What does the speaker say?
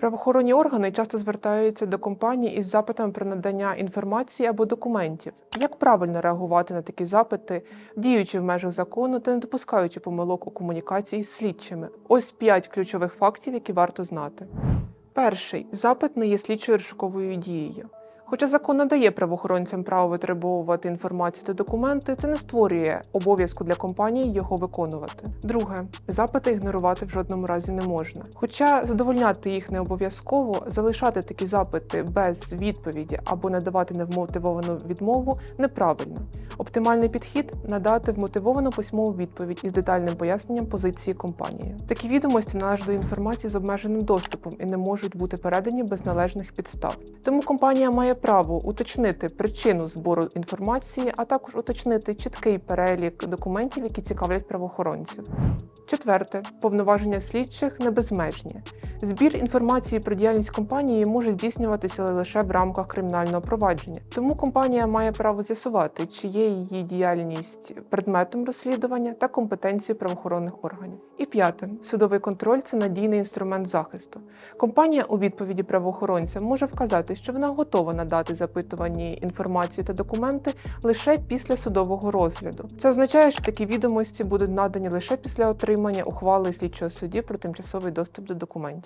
Правоохоронні органи часто звертаються до компаній із запитами про надання інформації або документів. Як правильно реагувати на такі запити, діючи в межах закону та не допускаючи помилок у комунікації з слідчими? Ось п'ять ключових фактів, які варто знати. Перший запит не є слідчою розшуковою дією. Хоча закон надає правоохоронцям право витребовувати інформацію та документи, це не створює обов'язку для компанії його виконувати. Друге, запити ігнорувати в жодному разі не можна. Хоча задовольняти їх не обов'язково, залишати такі запити без відповіді або надавати невмотивовану відмову неправильно. Оптимальний підхід надати вмотивовану письмову відповідь із детальним поясненням позиції компанії. Такі відомості належать до інформації з обмеженим доступом і не можуть бути передані без належних підстав. Тому компанія має право уточнити причину збору інформації, а також уточнити чіткий перелік документів, які цікавлять правоохоронців. Четверте, повноваження слідчих не безмежні. Збір інформації про діяльність компанії може здійснюватися лише в рамках кримінального провадження. Тому компанія має право з'ясувати, чи є її діяльність предметом розслідування та компетенцією правоохоронних органів. І п'яте, судовий контроль це надійний інструмент захисту. Компанія у відповіді правоохоронця може вказати, що вона готова надати запитувані інформацію та документи лише після судового розгляду. Це означає, що такі відомості будуть надані лише після отримання ухвали слідчого судді про тимчасовий доступ до документів.